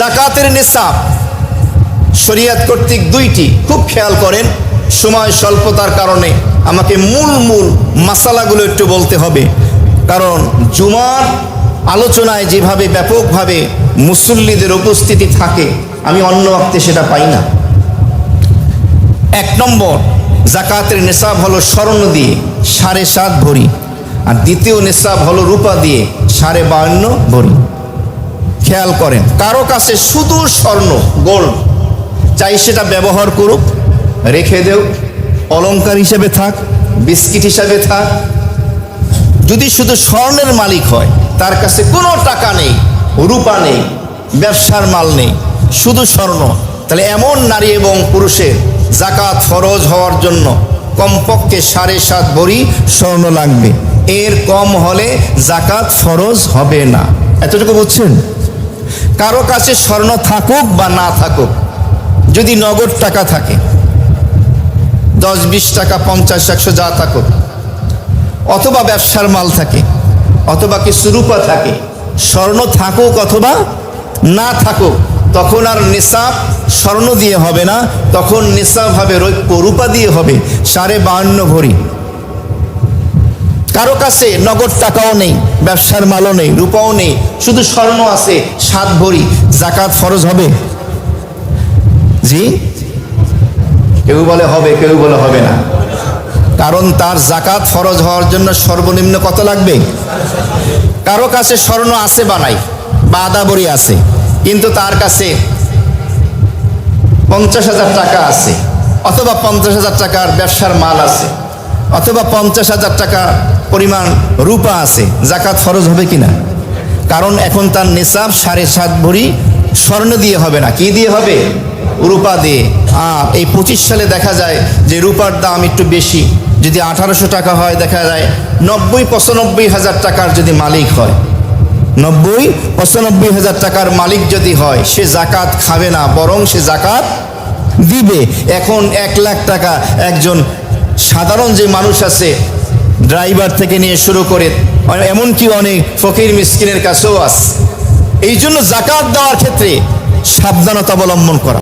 জাকাতের নিসাব। শরিয়াত কর্তৃক দুইটি। খুব খেয়াল করেন, সময় স্বল্পতার কারণে আমাকে মূল মূল মাসালাগুলো একটু বলতে হবে। কারণ জুমার আলোচনায় যেভাবে ব্যাপকভাবে মুসল্লিদের উপস্থিতি থাকে, আমি অন্য অক্তে সেটা পাই না। এক নম্বর, জাকাতের নেশাব হলো স্বর্ণ দিয়ে সাড়ে সাত ভরি। আর দ্বিতীয় নেশাব হলো রূপা দিয়ে সাড়ে বাহান্ন ভরি। খেয়াল করেন। কারও কাছে শুধু স্বর্ণ, গোল্ড চাই সেটা ব্যবহার করুক, রেখে দেও, অলংকার হিসেবে থাক, বিস্কিট হিসাবে থাক। যদি শুধু স্বর্ণের মালিক হয়, তার কাছে কোনো টাকা নেই, রূপা নেই, ব্যবসার মাল নেই, শুধু স্বর্ণ। তাহলে এমন নারী এবং পুরুষের জাকাত ফরজ হওয়ার জন্য কমপক্ষে সাড়ে সাত ভরি স্বর্ণ লাগবে। এর কম হলে জাকাত ফরজ হবে না। এতটুকু বুঝছেন? কারও কাছে স্বর্ণ থাকুক বা না থাকুক, যদি নগদ টাকা থাকে, দশ, বিশ টাকা, পঞ্চাশ, একশো যা থাকুক, অথবা ব্যবসার মাল থাকে, অথবা কিছু রূপা থাকে, স্বর্ণ থাকুক অথবা না থাকুক, তখন আর নিসাব স্বর্ণ দিয়ে হবে না, তখন নিসাব হবে রৌপ্য রূপা দিয়ে হবে, সাড়ে বাহান্ন ভরি। কারও কাছে নগদ টাকাও নেই, ব্যবসার মালও নেই, রূপাও নেই, শুধু স্বর্ণ আছে, সাত ভরি, জাকাত ফরজ হবে? জি? কেউ বলে হবে, কেউ বলে হবে না। কারণ তার জাকাত ফরজ হওয়ার জন্য সর্বনিম্ন কত লাগবে? কারও কাছে স্বর্ণ আছে বা নাই বা আদাবরি আছে, কিন্তু তার কাছে পঞ্চাশ হাজার টাকা আছে, অথবা পঞ্চাশ হাজার টাকার ব্যবসার মাল আছে, অথবা পঞ্চাশ হাজার টাকা পরিমাণ রূপা আছে জাকাত ফরজ হবে কিনা? কারণ এখন তার নিসাব সাড়ে সাত ভরি স্বর্ণ দিয়ে হবে না। কি দিয়ে হবে? রূপা দিয়ে। এই পঁচিশ সালে দেখা যায় যে রূপার দাম একটু বেশি। যদি আঠারোশো টাকা হয়, দেখা যায় নব্বই পঁচানব্বই হাজার টাকার যদি মালিক হয়। নব্বই পঁচানব্বই হাজার টাকার মালিক যদি হয়, সে জাকাত খাবে না, বরং সে জাকাত দিবে। এখন এক লাখ টাকা একজন সাধারণ যে মানুষ আছে ড্রাইভার থেকে নিয়ে শুরু করে এমনকি অনেক ফকির মিসকিনের কাছেও আস। এই জন্য জাকাত দেওয়ার ক্ষেত্রে সাবধানতা অবলম্বন করা।